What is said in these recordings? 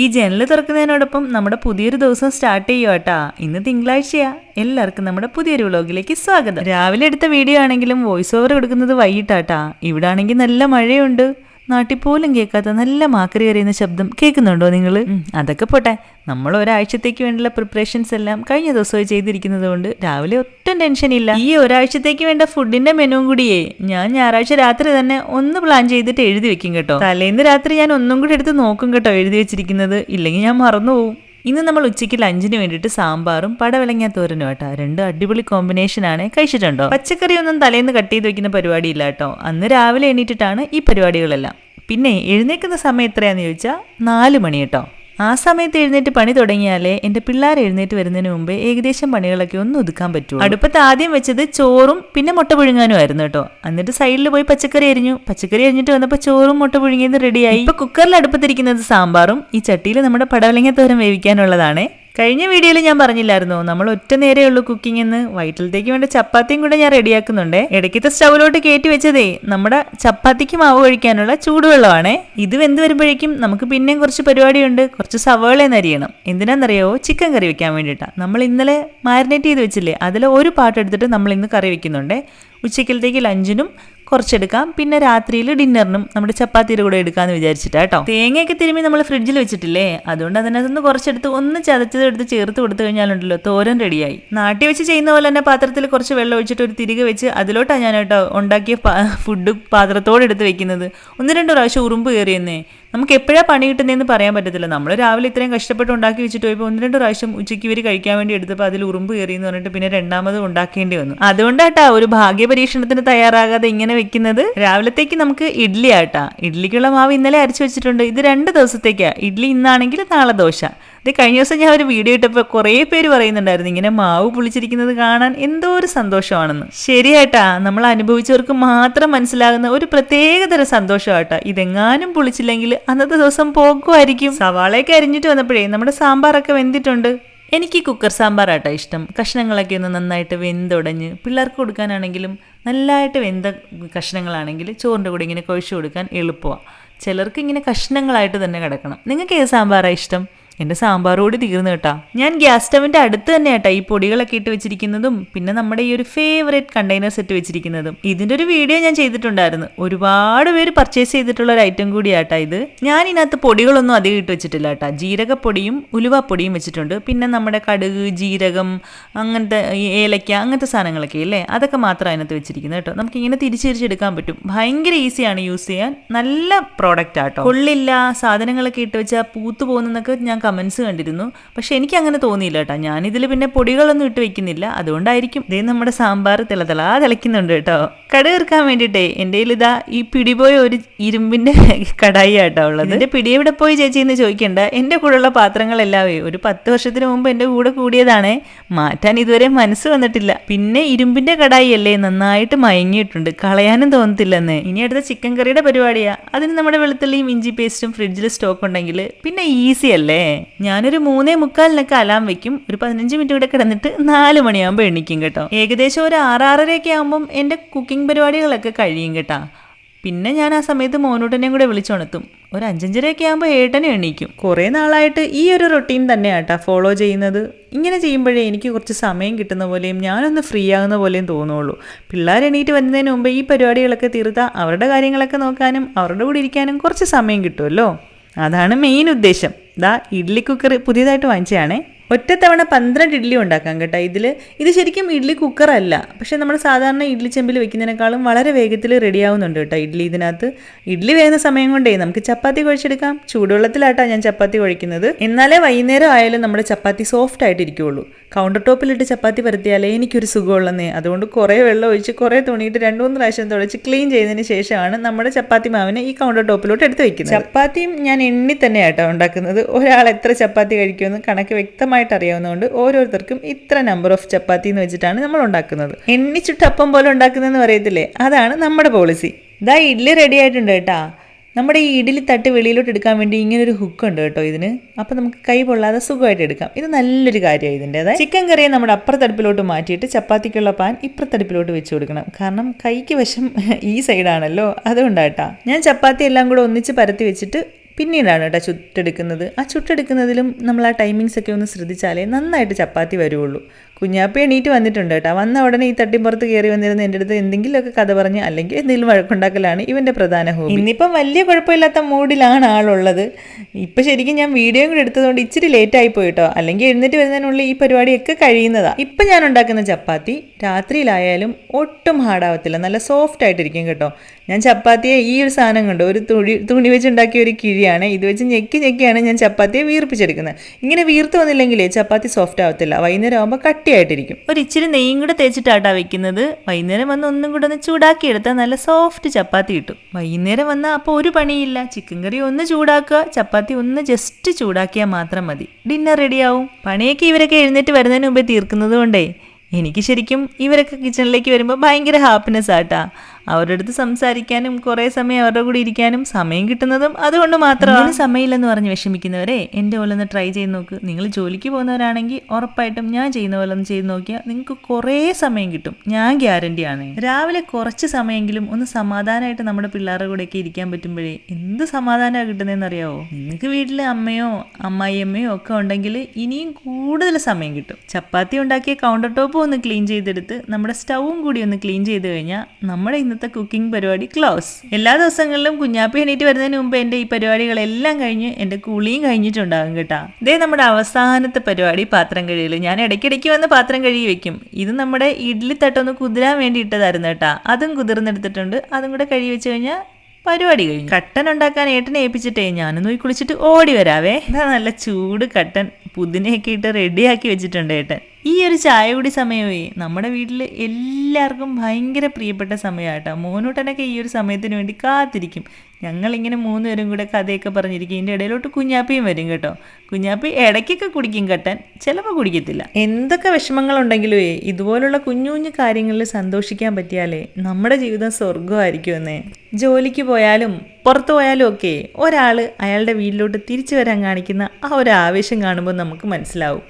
ഈ ജനൽ തുറക്കുന്നതിനോടൊപ്പം നമ്മുടെ പുതിയൊരു ദിവസം സ്റ്റാർട്ട് ചെയ്യുക കേട്ടാ ഇന്ന് തിങ്കളാഴ്ചയാ. എല്ലാവർക്കും നമ്മുടെ പുതിയൊരു വ്ലോഗിലേക്ക് സ്വാഗതം. രാവിലെ എടുത്ത വീഡിയോ ആണെങ്കിലും വോയിസ് ഓവർ കൊടുക്കുന്നത് വൈകിട്ടാട്ടാ ഇവിടെ ആണെങ്കിൽ നല്ല മഴയുണ്ട്. നാട്ടിൽ പോലും കേൾക്കാത്ത നല്ല മാക്കറി എറിയുന്ന ശബ്ദം കേൾക്കുന്നുണ്ടോ നിങ്ങൾ അതൊക്കെ പോട്ടെ. നമ്മൾ ഒരാഴ്ചത്തേക്ക് വേണ്ടിയുള്ള പ്രിപ്പറേഷൻസ് എല്ലാം കഴിഞ്ഞ ദിവസമായി ചെയ്തിരിക്കുന്നത് കൊണ്ട് രാവിലെ ഒട്ടും ടെൻഷൻ ഇല്ല. ഈ ഒരാഴ്ചത്തേക്ക് വേണ്ട ഫുഡിന്റെ മെനുവും കൂടിയേ. ഞാൻ ഞായറാഴ്ച രാത്രി തന്നെ ഒന്ന് പ്ലാൻ ചെയ്തിട്ട് എഴുതി വെക്കും കേട്ടോ. തലേന്ന് രാത്രി ഞാൻ ഒന്നും കൂടി എടുത്ത് നോക്കും കേട്ടോ എഴുതി വെച്ചിരിക്കുന്നത്. ഇല്ലെങ്കിൽ ഞാൻ മറന്നു പോകും ഇന്ന് നമ്മൾ ഉച്ചയ്ക്ക് ലഞ്ചിന് വേണ്ടിയിട്ട് സാമ്പാറും പടവിളങ്ങ തോരനും കേട്ടോ രണ്ട് അടിപൊളി കോമ്പിനേഷൻ ആണ് കഴിച്ചിട്ടുണ്ടോ? പച്ചക്കറിയൊന്നും തലേന്ന് കട്ട് ചെയ്ത് വെക്കുന്ന പരിപാടിയില്ല കേട്ടോ. അന്ന് രാവിലെ എണീറ്റിട്ടാണ് ഈ പരിപാടികളെല്ലാം. പിന്നെ എഴുന്നേൽക്കുന്ന സമയം എത്രയാണെന്ന് ചോദിച്ചാൽ നാല് മണി കേട്ടോ. ആ സമയത്ത് എഴുന്നേറ്റ് പണി തുടങ്ങിയാലേ എന്റെ പിള്ളേർ എഴുന്നേറ്റ് വരുന്നതിന് മുമ്പ് ഏകദേശം പണികളൊക്കെ ഒന്ന് ഒതുക്കാൻ പറ്റുള്ളൂ. അടുപ്പത്ത് ആദ്യം വെച്ചത് ചോറും പിന്നെ മുട്ട പുഴുങ്ങാനും ആയിരുന്നു കേട്ടോ. എന്നിട്ട് സൈഡിൽ പോയി പച്ചക്കറി അരിഞ്ഞു. പച്ചക്കറി അരിഞ്ഞിട്ട് വന്നപ്പോൾ ചോറും മുട്ട പുഴുങ്ങിയത് റെഡിയായി ഇപ്പൊ കുക്കറിൽ അടുപ്പത്തിരിക്കുന്നത് സാമ്പാറും ഈ ചട്ടിയിൽ നമ്മുടെ പടവലങ്ങ തോരൻ വേവിക്കാനുള്ളതാണേ. കഴിഞ്ഞ വീഡിയോയിൽ ഞാൻ പറഞ്ഞില്ലായിരുന്നോ? നമ്മൾ ഒറ്റ നേരെയുള്ളൂ കുക്കിംഗ് എന്ന്. വൈറ്റിലത്തേക്ക് വേണ്ട ചപ്പാത്തിയും കൂടെ ഞാൻ റെഡിയാക്കുന്നുണ്ട്. ഇടയ്ക്കത്തെ സ്റ്റൗവിലോട്ട് കയറ്റി വെച്ചതേ നമ്മുടെ ചപ്പാത്തിക്ക് മാവ് കഴിക്കാനുള്ള ചൂടുവെള്ളമാണ്. ഇത് വെന്ത് വരുമ്പോഴേക്കും നമുക്ക് പിന്നെയും കുറച്ച് പരിപാടിയുണ്ട്. കുറച്ച് സവാള നരിയണം എന്തിനാണെന്നറിയോ ചിക്കൻ കറി വെക്കാൻ വേണ്ടിയിട്ടാണ് നമ്മൾ ഇന്നലെ മാരിനേറ്റ് ചെയ്ത് വെച്ചില്ലേ? അതിൽ ഒരു പാട്ട് എടുത്തിട്ട് നമ്മൾ ഇന്ന് കറി വെക്കുന്നുണ്ട്. ഉച്ചക്കലത്തേക്ക് ലഞ്ചിനും കുറച്ചെടുക്കാം. പിന്നെ രാത്രിയിൽ ഡിന്നറിനും നമ്മുടെ ചപ്പാത്തിയുടെ കൂടെ എടുക്കാമെന്ന് വിചാരിച്ചിട്ടാ കേട്ടോ തേങ്ങയൊക്കെ തിരുമ്മി നമ്മൾ ഫ്രിഡ്ജിൽ വെച്ചിട്ടില്ലേ? അതുകൊണ്ട് അതിനകത്തുനിന്ന് കുറച്ചെടുത്ത് ഒന്ന് ചതച്ചത് എടുത്ത് ചേർത്ത് കൊടുത്തു കഴിഞ്ഞാലുണ്ടല്ലോ തോരൻ റെഡിയായി. നാട്ടി വെച്ച് ചെയ്യുന്ന പോലെ തന്നെ പാത്രത്തിൽ കുറച്ച് വെള്ളം ഒഴിച്ചിട്ട് ഒരു തിരികെ വെച്ച് അതിലോട്ടാണ് ഞാൻ കേട്ടോ ഉണ്ടാക്കിയ ഫുഡ് പാത്രത്തോടെ എടുത്ത് വെക്കുന്നത്. ഒന്ന് രണ്ട് പ്രാവശ്യം ഉറുമ്പ് കയറിയെന്നേ. നമുക്ക് എപ്പോഴാണ് പണി കിട്ടുന്നതെന്ന് പറയാൻ പറ്റത്തില്ല. നമ്മൾ രാവിലെ ഇത്രയും കഷ്ടപ്പെട്ട് ഉണ്ടാക്കി വെച്ചിട്ട് പോയപ്പോൾ ഒന്ന് രണ്ട് പ്രാവശ്യം ഉച്ചയ്ക്ക് ഇവർ കഴിക്കാൻ വേണ്ടി എടുത്തപ്പോൾ അതിൽ ഉറുമ്പ് കയറി എന്ന് പറഞ്ഞിട്ട് പിന്നെ രണ്ടാമത് ഉണ്ടാക്കേണ്ടി വന്നു. അതുകൊണ്ടാട്ടാ ഒരു ഭാഗ്യ പരീക്ഷണത്തിന് തയ്യാറാകാതെ ഇങ്ങനെ വെക്കുന്നത്. രാവിലത്തേക്ക് നമുക്ക് ഇഡ്ഡലി ആട്ടാ ഇഡ്ഡലിക്കുള്ള മാവ് ഇന്നലെ അരച്ചു വെച്ചിട്ടുണ്ട്. ഇത് രണ്ട് ദിവസത്തേക്കാണ് ഇഡ്ഡലി ഇന്നാണെങ്കിൽ നാളെ ദോശ. ഇത് കഴിഞ്ഞ ദിവസം ഞാൻ ഒരു വീഡിയോ ഇട്ടപ്പോൾ കുറേ പേര് പറയുന്നുണ്ടായിരുന്നു ഇങ്ങനെ മാവ് പുളിച്ചിരിക്കുന്നത് കാണാൻ എന്തോ ഒരു സന്തോഷമാണെന്ന്. ശരിയായിട്ടാ നമ്മൾ അനുഭവിച്ചവർക്ക് മാത്രം മനസ്സിലാകുന്ന ഒരു പ്രത്യേകതരം സന്തോഷമാട്ടാ. ഇതെങ്ങാനും പുളിച്ചില്ലെങ്കിൽ അന്നത്തെ ദിവസം പോകുമായിരിക്കും. സവാളയൊക്കെ അരിഞ്ഞിട്ട് വന്നപ്പോഴേ നമ്മുടെ സാമ്പാറൊക്കെ വെന്തിട്ടുണ്ട്. എനിക്ക് കുക്കർ സാമ്പാറാട്ടോ ഇഷ്ടം. കഷ്ണങ്ങളൊക്കെ ഒന്ന് നന്നായിട്ട് വെന്തുടഞ്ഞ് പിള്ളേർക്ക് കൊടുക്കാനാണെങ്കിലും നല്ലതായിട്ട് വെന്ത കഷ്ണങ്ങളാണെങ്കിൽ ചോറിന്റെ കൂടെ ഇങ്ങനെ കുഴച്ച് കൊടുക്കാൻ എളുപ്പമാണ് ചിലർക്ക് ഇങ്ങനെ കഷ്ണങ്ങളായിട്ട് തന്നെ കിടക്കണം. നിങ്ങൾക്ക് ഏത് സാമ്പാറാണ് ഇഷ്ടം? എന്റെ സാമ്പാറോട് തീർന്നു കേട്ടാ. ഞാൻ ഗ്യാസ് സ്റ്റവിന്റെ അടുത്ത് തന്നെ കേട്ടാ ഈ പൊടികളൊക്കെ ഇട്ട് വെച്ചിരിക്കുന്നതും പിന്നെ നമ്മുടെ ഈ ഒരു ഫേവറേറ്റ് കണ്ടെയ്നർ സെറ്റ് വെച്ചിരിക്കുന്നതും. ഇതിന്റെ ഒരു വീഡിയോ ഞാൻ ചെയ്തിട്ടുണ്ടായിരുന്നു. ഒരുപാട് പേര് പർച്ചേസ് ചെയ്തിട്ടുള്ള ഒരു ഐറ്റം കൂടിയാട്ടാ ഇത്. ഞാൻ ഇതിനകത്ത് പൊടികളൊന്നും അധികം ഇട്ട് വെച്ചിട്ടില്ല കേട്ടാ ജീരകപ്പൊടിയും ഉലുവപ്പൊടിയും വെച്ചിട്ടുണ്ട്. പിന്നെ നമ്മുടെ കടുക് ജീരകം അങ്ങനത്തെ ഏലക്ക അങ്ങനത്തെ സാധനങ്ങളൊക്കെ അല്ലേ അതൊക്കെ മാത്രം അതിനകത്ത് വെച്ചിരിക്കുന്നത് കേട്ടോ. നമുക്ക് ഇങ്ങനെ തിരിച്ചെടുക്കാൻ പറ്റും. ഭയങ്കര ഈസിയാണ് യൂസ് ചെയ്യാൻ. നല്ല പ്രോഡക്റ്റ് ആട്ടോ. കൊള്ളില്ല സാധനങ്ങളൊക്കെ ഇട്ട് വെച്ചാൽ പൂത്തു പോകുന്നതൊക്കെ ഞാൻ കമൻസ് കണ്ടിരുന്നു. പക്ഷെ എനിക്ക് അങ്ങനെ തോന്നിയില്ല കേട്ടോ. ഞാനിതിൽ പിന്നെ പൊടികളൊന്നും ഇട്ട് വെക്കുന്നില്ല. അതുകൊണ്ടായിരിക്കും ഇതേ നമ്മുടെ സാമ്പാർ തിളതിളാ തിളയ്ക്കുന്നുണ്ട് കേട്ടോ. കട തീർക്കാൻ വേണ്ടിയിട്ടേ എന്റെ ഇതാ ഈ പിടിപോയ ഒരു ഇരുമ്പിന്റെ കടായി ആട്ടോ ഉള്ളത്. എന്റെ പിടി എവിടെ പോയി ചേച്ചി എന്ന് ചോദിക്കേണ്ട. എന്റെ ഉള്ള പാത്രങ്ങളെല്ലാവേ. ഒരു പത്ത് വർഷത്തിന് മുമ്പ് എന്റെ കൂടെ കൂടിയതാണേ. മാറ്റാൻ ഇതുവരെ മനസ്സ് വന്നിട്ടില്ല. പിന്നെ ഇരുമ്പിന്റെ കടായി അല്ലേ നന്നായിട്ട് മയങ്ങിയിട്ടുണ്ട്. കളയാനും തോന്നത്തില്ലെന്ന്. ഇനി അടുത്ത ചിക്കൻ കറിയുടെ പരിപാടിയാണ് അതിന് നമ്മുടെ വെളുത്തുള്ളിയും ഇഞ്ചി പേസ്റ്റും ഫ്രിഡ്ജിൽ സ്റ്റോക്ക് ഉണ്ടെങ്കിൽ പിന്നെ ഈസി അല്ലേ? ഞാനൊരു മൂന്നേ മുക്കാലിനൊക്കെ അലാം വെക്കും. ഒരു പതിനഞ്ച് മിനിറ്റ് കൂടെ കിടന്നിട്ട് നാല് മണിയാകുമ്പോൾ എണീക്കും കേട്ടോ. ഏകദേശം ഒരു ആറാറരയൊക്കെ ആകുമ്പം എന്റെ കുക്കിംഗ് പരിപാടികളൊക്കെ കഴിയും കേട്ടാ. പിന്നെ ഞാൻ ആ സമയത്ത് മോനൂട്ടനെയും കൂടെ വിളിച്ചുണർത്തും. ഒരു അഞ്ചഞ്ചരയൊക്കെ ആകുമ്പോൾ ഏട്ടനെ എണീക്കും. കുറേ നാളായിട്ട് ഈ ഒരു റൊട്ടീൻ തന്നെയാട്ടാ ഫോളോ ചെയ്യുന്നത്. ഇങ്ങനെ ചെയ്യുമ്പോഴേ എനിക്ക് കുറച്ച് സമയം കിട്ടുന്ന പോലെയും ഞാനൊന്ന് ഫ്രീ ആകുന്ന പോലെയും തോന്നുള്ളൂ. പിള്ളേർ എണീറ്റ് വരുന്നതിന് മുമ്പ് ഈ പരിപാടികളൊക്കെ തീർത്താൽ അവരുടെ കാര്യങ്ങളൊക്കെ നോക്കാനും അവരുടെ കൂടെ ഇരിക്കാനും കുറച്ച് സമയം കിട്ടുമല്ലോ അതാണ് മെയിൻ ഉദ്ദേശം. ദാ ഇഡ്ലി കുക്കർ പുതിയതായിട്ട് വാങ്ങിച്ചതാണേ. ഒറ്റത്തവണ പന്ത്രണ്ട് ഇഡ്ഡലി ഉണ്ടാക്കാം കേട്ടോ. ഇതിൽ ഇത് ശരിക്കും ഇഡ്ഡലി കുക്കറല്ല പക്ഷെ നമ്മൾ സാധാരണ ഇഡ്ഡലി ചെമ്പിൽ വെക്കുന്നതിനേക്കാളും വളരെ വേഗത്തിൽ റെഡിയാവുന്നുണ്ട് കേട്ടോ ഇഡ്ഡലി ഇതിനകത്ത്. ഇഡ്ഡലി വേകുന്ന സമയം കൊണ്ടേ നമുക്ക് ചപ്പാത്തി കുഴച്ചെടുക്കാം. ചൂടുവെള്ളത്തിലാട്ടാ ഞാൻ ചപ്പാത്തി കുഴക്കുന്നത്. എന്നാലേ വൈകുന്നേരം ആയാലും നമ്മുടെ ചപ്പാത്തി സോഫ്റ്റ് ആയിട്ട് ഇരിക്കുകയുള്ളൂ കൗണ്ടർ ടോപ്പിലിട്ട് ചപ്പാത്തി പരത്തിയാലേ എനിക്കൊരു സുഖമുള്ളന്നേ. അതുകൊണ്ട് കുറേ വെള്ളം ഒഴിച്ച് കുറേ തുണിയിട്ട് രണ്ട് മൂന്ന് പ്രാവശ്യം തുളച്ച് ക്ലീൻ ചെയ്തതിന് ശേഷമാണ് നമ്മുടെ ചപ്പാത്തി മാവിനെ ഈ കൗണ്ടർ ടോപ്പിലോട്ട് എടുത്ത് വയ്ക്കുന്നത് ചപ്പാത്തിയും ഞാൻ എണ്ണി തന്നെയാട്ടോ ഉണ്ടാക്കുന്നത്. ഒരാൾ എത്ര ചപ്പാത്തി കഴിക്കുമെന്ന് കണക്ക് വ്യക്തമായിട്ട് അറിയാവുന്നതുകൊണ്ട് ഓരോരുത്തർക്കും ഇത്ര നമ്പർ ഓഫ് ചപ്പാത്തി എന്ന് വെച്ചിട്ടാണ് നമ്മൾ ഉണ്ടാക്കുന്നത്. എണ്ണിച്ചുട്ടപ്പം പോലെ ഉണ്ടാക്കുന്നതെന്ന് പറയത്തില്ലേ? അതാണ് നമ്മുടെ പോളിസി ഇതാ ഇഡ്ഡലി റെഡി ആയിട്ടുണ്ട് കേട്ടാ. നമ്മുടെ ഈ ഇഡ്ഡലി തട്ട് വെളിയിലോട്ട് എടുക്കാൻ വേണ്ടി ഇങ്ങനെ ഒരു ഹുക്ക് ഉണ്ട് കേട്ടോ ഇതിന്. അപ്പോൾ നമുക്ക് കൈ പൊള്ളാതെ സുഖമായിട്ട് എടുക്കാം. ഇത് നല്ലൊരു കാര്യമാണ് ഇതിന്റെ. അതായത് ചിക്കൻ കറിയെ നമ്മുടെ അപ്പുറത്തടുപ്പിലോട്ട് മാറ്റിയിട്ട് ചപ്പാത്തിക്കുള്ള പാൻ ഇപ്പുറത്തടുപ്പിലോട്ട് വെച്ച് കൊടുക്കണം. കാരണം കൈക്ക് വശം ഈ സൈഡാണല്ലോ അതുകൊണ്ടാട്ടാ ഞാൻ ചപ്പാത്തി എല്ലാം കൂടെ ഒന്നിച്ച് പരത്തി വെച്ചിട്ട് പിന്നീടാണ് കേട്ടോ ചുട്ടെടുക്കുന്നത്. ആ ചുട്ടെടുക്കുന്നതിലും നമ്മൾ ആ ടൈമിങ്സ് ഒക്കെ ഒന്ന് ശ്രദ്ധിച്ചാലേ നന്നായിട്ട് ചപ്പാത്തി വരുള്ളൂ. കുഞ്ഞാപ്പി എണീറ്റ് വന്നിട്ടുണ്ട് കേട്ടോ. വന്ന ഉടനെ ഈ തട്ടിപ്പുറത്ത് കയറി വന്നിരുന്ന എന്റെ അടുത്ത് എന്തെങ്കിലുമൊക്കെ കഥ പറഞ്ഞ് അല്ലെങ്കിൽ എന്തെങ്കിലും വഴക്കുണ്ടാക്കലാണ് ഇവന്റെ പ്രധാന ഹോബി. ഇന്നിപ്പം വലിയ കുഴപ്പമില്ലാത്ത മൂഡിലാണ് ആളുള്ളത്. ഇപ്പം ശരിക്കും ഞാൻ വീഡിയോ കൂടെ എടുത്തതുകൊണ്ട് ഇച്ചിരി ലേറ്റ് ആയി പോയിട്ടോ അല്ലെങ്കിൽ എഴുന്നേറ്റ് വരുന്നതിനുള്ളിൽ ഈ പരിപാടിയൊക്കെ കഴിയുന്നതാണ് ഇപ്പം ഞാൻ ഉണ്ടാക്കുന്ന ചപ്പാത്തി രാത്രിയിലായാലും ഒട്ടും ഹാർഡാവത്തില്ല. നല്ല സോഫ്റ്റ് ആയിട്ടിരിക്കും കേട്ടോ. ഞാൻ ചപ്പാത്തിയെ ഈ ഒരു സാധനം കണ്ടു ഒരു തുണി തുണി വെച്ച് ഉണ്ടാക്കിയ ഒരു കിഴിയാണ്. ഇത് വെച്ച് ഞെക്കി ഞെക്കിയാണ് ഞാൻ ചപ്പാത്തിയെ വീർപ്പിച്ചെടുക്കുന്നത്. ഇങ്ങനെ വീർത്ത് വന്നില്ലെങ്കിലേ ചപ്പാത്തി സോഫ്റ്റ് ആവത്തില്ല. വൈകുന്നേരം ആകുമ്പോൾ കട്ടിയായിട്ടിരിക്കും. ഒരു ഇച്ചിരി നെയ്യും കൂടെ തേച്ചിട്ടാട്ടാ വെക്കുന്നത്. വൈകുന്നേരം വന്ന് ഒന്നും കൂടെ ഒന്ന് ചൂടാക്കി എടുത്താൽ നല്ല സോഫ്റ്റ് ചപ്പാത്തി കിട്ടും. വൈകുന്നേരം വന്നാൽ അപ്പോൾ ഒരു പണിയില്ല. ചിക്കൻ കറി ഒന്ന് ചൂടാക്കുക ചപ്പാത്തി ഒന്ന് ജസ്റ്റ് ചൂടാക്കിയാൽ മാത്രം മതി. ഡിന്നർ റെഡിയാവും പണിയൊക്കെ ഇവരൊക്കെ എഴുന്നേറ്റ് വരുന്നതിന് മുമ്പേ തീർക്കുന്നത് കൊണ്ടേ എനിക്ക് ശരിക്കും ഇവരൊക്കെ കിച്ചണിലേക്ക് വരുമ്പോൾ ഭയങ്കര ഹാപ്പിനെസ് ആട്ടാ. അവരുടെ അടുത്ത് സംസാരിക്കാനും കുറേ സമയം അവരുടെ കൂടെ ഇരിക്കാനും സമയം കിട്ടുന്നതും അതുകൊണ്ട് മാത്രമാണ് സമയമില്ലെന്ന് പറഞ്ഞ് വിഷമിക്കുന്നവരെ എന്റെ പോലെ ഒന്ന് ട്രൈ ചെയ്ത് നോക്ക്. നിങ്ങൾ ജോലിക്ക് പോകുന്നവരാണെങ്കിൽ ഉറപ്പായിട്ടും ഞാൻ ചെയ്യുന്ന പോലെ ഒന്ന് ചെയ്ത് നോക്കിയാൽ നിങ്ങൾക്ക് കുറേ സമയം കിട്ടും. ഞാൻ ഗ്യാരണ്ടി ആണ്. രാവിലെ കുറച്ച് സമയമെങ്കിലും ഒന്ന് സമാധാനമായിട്ട് നമ്മുടെ പിള്ളേരുടെ കൂടെയൊക്കെ ഇരിക്കാൻ പറ്റുമ്പോഴേ എന്ത് സമാധാനമാണ് കിട്ടുന്നതെന്ന് അറിയാവോ? നിങ്ങൾക്ക് വീട്ടിലെ അമ്മയോ അമ്മായിയമ്മയോ ഒക്കെ ഉണ്ടെങ്കിൽ ഇനിയും കൂടുതൽ സമയം കിട്ടും. ചപ്പാത്തി ഉണ്ടാക്കിയ കൗണ്ടർ ടോപ്പും ഒന്ന് ക്ലീൻ ചെയ്തെടുത്ത് നമ്മുടെ സ്റ്റൗവും കൂടി ഒന്ന് ക്ലീൻ ചെയ്ത് കഴിഞ്ഞാൽ നമ്മുടെ കുക്കിംഗ് പരിപാടി ക്ലോസ്. എല്ലാ ദിവസങ്ങളിലും കുഞ്ഞാപ്പി എണീറ്റ് വരുന്നതിന് മുമ്പ് എന്റെ ഈ പരിപാടികളെല്ലാം കഴിഞ്ഞ് എന്റെ കുളിയും കഴിഞ്ഞിട്ടുണ്ടാകും കേട്ടാ. ഇതേ നമ്മുടെ അവസാനത്തെ പരിപാടി പാത്രം കഴിയൽ ഞാൻ ഇടയ്ക്കിടയ്ക്ക് വന്ന് പാത്രം കഴുകി വെക്കും. ഇത് നമ്മുടെ ഇഡ്ഡലി തട്ടൊന്ന് കുതിരാൻ വേണ്ടി ഇട്ടതായിരുന്നു കേട്ടാ. അതും കുതിർന്നെടുത്തിട്ടുണ്ട്. അതും കൂടെ കഴുകി വെച്ച് കഴിഞ്ഞാൽ പരിപാടി കഴിഞ്ഞു. കട്ടൻ ഉണ്ടാക്കാൻ ഏട്ടനെ ഏൽപ്പിച്ചിട്ടേ ഞാനൊന്ന് പോയി കുളിച്ചിട്ട് ഓടി വരാവേ. നല്ല ചൂട് കട്ടൻ. പുതിനയൊക്കെ ഇട്ട് റെഡിയാക്കി വെച്ചിട്ടുണ്ട് ഏട്ടൻ. ഈ ഒരു ചായ കുടി സമയമേ നമ്മുടെ വീട്ടിൽ എല്ലാവർക്കും ഭയങ്കര പ്രിയപ്പെട്ട സമയമാട്ടോ മോനൂട്ടനൊക്കെ ഈ ഒരു സമയത്തിന് വേണ്ടി കാത്തിരിക്കും. ഞങ്ങളിങ്ങനെ മൂന്നുപേരും കൂടെ കഥയൊക്കെ പറഞ്ഞിരിക്കും. ഇതിന്റെ ഇടയിലോട്ട് കുഞ്ഞാപ്പിയും വരും കേട്ടോ. കുഞ്ഞാപ്പി ഇടയ്ക്കൊക്കെ കുടിക്കും കട്ടൻ ചിലപ്പോൾ കുടിക്കത്തില്ല. എന്തൊക്കെ വിഷമങ്ങളുണ്ടെങ്കിലും ഇതുപോലുള്ള കുഞ്ഞു കുഞ്ഞു കാര്യങ്ങളിൽ സന്തോഷിക്കാൻ പറ്റിയാലേ നമ്മുടെ ജീവിതം സ്വർഗമായിരിക്കുമെന്നേ ജോലിക്ക് പോയാലും പുറത്തു പോയാലും ഒക്കെ ഒരാൾ അയാളുടെ വീട്ടിലോട്ട് തിരിച്ചു വരാൻ കാണിക്കുന്ന ആ ഒരു ആവേശം കാണുമ്പോൾ നമുക്ക് മനസ്സിലാവും.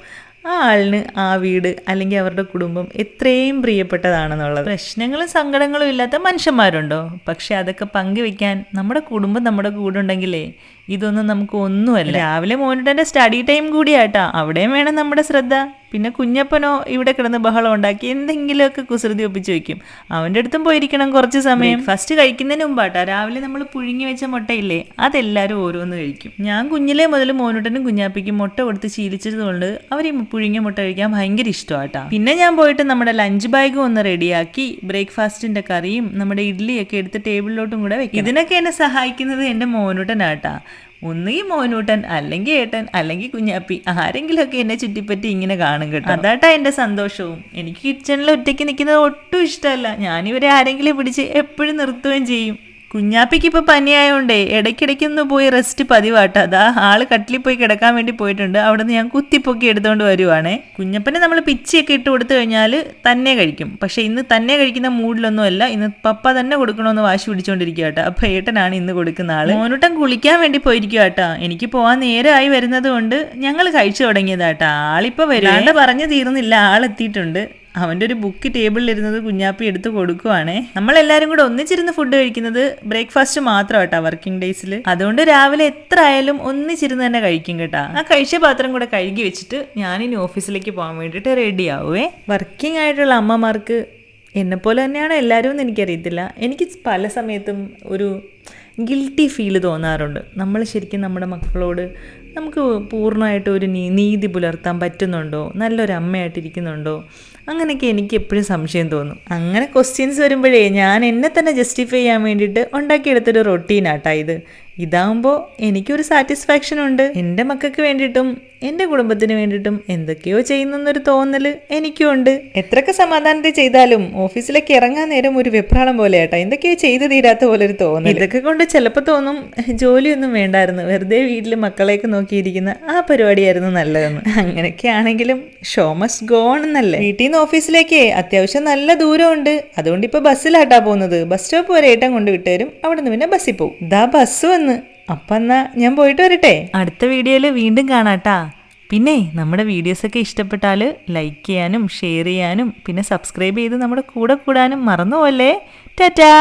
ആ ആളിന് ആ വീട് അല്ലെങ്കിൽ അവരുടെ കുടുംബം എത്രയും പ്രിയപ്പെട്ടതാണെന്നുള്ളത്. പ്രശ്നങ്ങളും സങ്കടങ്ങളും ഇല്ലാത്ത മനുഷ്യന്മാരുണ്ടോ? പക്ഷെ അതൊക്കെ പങ്കുവെക്കാൻ നമ്മുടെ കുടുംബം നമ്മുടെ കൂടെ ഉണ്ടെങ്കിലേ ഇതൊന്നും നമുക്ക് ഒന്നുമല്ല. രാവിലെ മോനിട്ടന്റെ സ്റ്റഡി ടൈം കൂടിയാട്ടാ. അവിടെയും വേണം നമ്മുടെ ശ്രദ്ധ. പിന്നെ കുഞ്ഞപ്പനോ ഇവിടെ കിടന്ന് ബഹളം ഉണ്ടാക്കി എന്തെങ്കിലുമൊക്കെ കുസൃതി ഒപ്പിച്ച് വെക്കും. അവന്റെ അടുത്തും പോയിരിക്കണം കുറച്ച് സമയം. ഫസ്റ്റ് കഴിക്കുന്നതിന് മുമ്പാട്ടാ രാവിലെ നമ്മൾ പുഴുങ്ങി വെച്ച മുട്ടയില്ലേ അതെല്ലാവരും ഓരോന്ന് കഴിക്കും. ഞാൻ കുഞ്ഞിലെ മുതൽ മോനുട്ടനും കുഞ്ഞാപ്പിക്കും മുട്ട കൊടുത്ത് ശീലിച്ചതുകൊണ്ട് അവർ ഈ പുഴുങ്ങിയ മുട്ട കഴിക്കാൻ ഭയങ്കര ഇഷ്ടമാട്ടാ. പിന്നെ ഞാൻ പോയിട്ട് നമ്മുടെ ലഞ്ച് ബാഗും ഒന്ന് റെഡിയാക്കി ബ്രേക്ക്ഫാസ്റ്റിന്റെ കറിയും നമ്മുടെ ഇഡ്ഡലിയൊക്കെ എടുത്ത് ടേബിളിലോട്ടും കൂടെ വെക്കും ഇതിനൊക്കെ എന്നെ സഹായിക്കുന്നത് എന്റെ മോനുട്ടനാട്ടാ. ഒന്നുകിൽ മോനൂട്ടൻ അല്ലെങ്കിൽ ഏട്ടൻ അല്ലെങ്കിൽ കുഞ്ഞാപ്പി ആരെങ്കിലുമൊക്കെ എന്നെ ചുറ്റിപ്പറ്റി ഇങ്ങനെ കാണും കേട്ടോ. അതാട്ടാ എന്റെ സന്തോഷവും. എനിക്ക് കിച്ചണിൽ ഒറ്റയ്ക്ക് നിൽക്കുന്നത് ഒട്ടും ഇഷ്ടമല്ല. ഞാനിവരെ ആരെങ്കിലും പിടിച്ച് എപ്പോഴും നിർത്തുകയും ചെയ്യും. കുഞ്ഞാപ്പിക്ക് ഇപ്പൊ പനിയായോണ്ടേ ഇടയ്ക്കിടയ്ക്കൊന്ന് പോയി റെസ്റ്റ് പതിവാട്ടോ. അതാ ആൾ കട്ടിലിൽ പോയി കിടക്കാൻ വേണ്ടി പോയിട്ടുണ്ട്. അവിടെ നിന്ന് ഞാൻ കുത്തിപ്പൊക്കി എടുത്തുകൊണ്ട് വരുവാണേ. കുഞ്ഞപ്പനെ നമ്മൾ പിച്ചിയൊക്കെ ഇട്ട് കൊടുത്തു കഴിഞ്ഞാൽ തന്നെ കഴിക്കും. പക്ഷെ ഇന്ന് തന്നെ കഴിക്കുന്ന മൂഡിലൊന്നുമല്ല. ഇന്ന് പപ്പ തന്നെ കൊടുക്കണമെന്ന് വാശി പിടിച്ചോണ്ടിരിക്കുക കേട്ടോ. അപ്പൊ ഏട്ടനാണ് ഇന്ന് കൊടുക്കുന്ന ആൾ. മോനുട്ടൻ കുളിക്കാൻ വേണ്ടി പോയിരിക്കുക കേട്ടോ. എനിക്ക് പോവാൻ നേരമായി വരുന്നത് കൊണ്ട് ഞങ്ങൾ കഴിച്ചു തുടങ്ങിയതാട്ടോ ആളിപ്പോ വരാണ്ട് പറഞ്ഞു തീർന്നില്ല. ആളെത്തിയിട്ടുണ്ട്. അവന്റെ ഒരു ബുക്ക് ടേബിളിലിരുന്നത് കുഞ്ഞാപ്പി എടുത്ത് കൊടുക്കുവാണേ. നമ്മളെല്ലാവരും കൂടെ ഒന്നിച്ചിരുന്ന് ഫുഡ് കഴിക്കുന്നത് ബ്രേക്ക്ഫാസ്റ്റ് മാത്രം കേട്ടോ വർക്കിംഗ് ഡേയ്സിൽ അതുകൊണ്ട് രാവിലെ എത്ര ആയാലും ഒന്നിച്ചിരുന്ന് തന്നെ കഴിക്കും കേട്ടോ. ആ കഴിച്ച പാത്രം കൂടെ കഴുകി വെച്ചിട്ട് ഞാനിനി ഓഫീസിലേക്ക് പോകാൻ വേണ്ടിയിട്ട് റെഡി ആവുമേ വർക്കിംഗ് ആയിട്ടുള്ള അമ്മമാർക്ക് എന്നെപ്പോലെ തന്നെയാണ് എല്ലാവരും എന്ന് എനിക്കറിയത്തില്ല. എനിക്ക് പല സമയത്തും ഒരു ഗിൽട്ടി ഫീൽ തോന്നാറുണ്ട്. നമ്മൾ ശരിക്കും നമ്മുടെ മക്കളോട് നമുക്ക് പൂർണമായിട്ട് ഒരു നീ നീതി പുലർത്താൻ പറ്റുന്നുണ്ടോ? നല്ലൊരു അമ്മയായിട്ടിരിക്കുന്നുണ്ടോ? അങ്ങനെയൊക്കെ എനിക്ക് എപ്പോഴും സംശയം തോന്നും. അങ്ങനെ ക്വസ്റ്റ്യൻസ് വരുമ്പോഴേ ഞാൻ എന്നെ തന്നെ ജസ്റ്റിഫൈ ചെയ്യാൻ വേണ്ടിയിട്ട് ഉണ്ടാക്കിയെടുത്തൊരു റൊട്ടീനാട്ടാ ഇത്. ഇതാകുമ്പോൾ എനിക്കൊരു സാറ്റിസ്ഫാക്ഷൻ ഉണ്ട്. എന്റെ മക്കൾക്ക് വേണ്ടിയിട്ടും എന്റെ കുടുംബത്തിന് വേണ്ടിയിട്ടും എന്തൊക്കെയോ ചെയ്യുന്നൊരു തോന്നൽ എനിക്കും ഉണ്ട്. എത്രയൊക്കെ സമാധാനത്തിൽ ചെയ്താലും ഓഫീസിലേക്ക് ഇറങ്ങാൻ നേരം ഒരു വെപ്രാളം പോലെ ഏട്ടാ എന്തൊക്കെയോ ചെയ്തു തീരാത്ത പോലെ ഒരു തോന്നൽ ഇതൊക്കെ കൊണ്ട് ചിലപ്പോൾ തോന്നും ജോലിയൊന്നും വേണ്ടായിരുന്നു. വെറുതെ വീട്ടിൽ മക്കളെയൊക്കെ നോക്കിയിരിക്കുന്ന ആ പരിപാടിയായിരുന്നു നല്ലതെന്ന്. അങ്ങനെയൊക്കെ ആണെങ്കിലും ഷോ മസ്റ്റ് ഗോ ഓൺ എന്നല്ലേ? വീട്ടിൽ നിന്ന് ഓഫീസിലേക്ക് അത്യാവശ്യം നല്ല ദൂരമുണ്ട്. അതുകൊണ്ട് ഇപ്പോൾ ബസ്സിലാട്ടാ പോകുന്നത്. ബസ് സ്റ്റോപ്പ് വരെ ഏട്ടൻ കൊണ്ട് വിട്ടുതരും അവിടെ നിന്ന് പിന്നെ ബസ്സിൽ പോകും ദാ ബസ് വന്ന്. അപ്പം എന്നാ ഞാൻ പോയിട്ട് വരട്ടെ. അടുത്ത വീഡിയോയിൽ വീണ്ടും കാണാട്ടാ. പിന്നെ നമ്മുടെ വീഡിയോസൊക്കെ ഇഷ്ടപ്പെട്ടാൽ ലൈക്ക് ചെയ്യാനും ഷെയർ ചെയ്യാനും പിന്നെ സബ്സ്ക്രൈബ് ചെയ്ത് നമ്മുടെ കൂടെ കൂടാനും മറന്നു പോലെ ടാറ്റാ.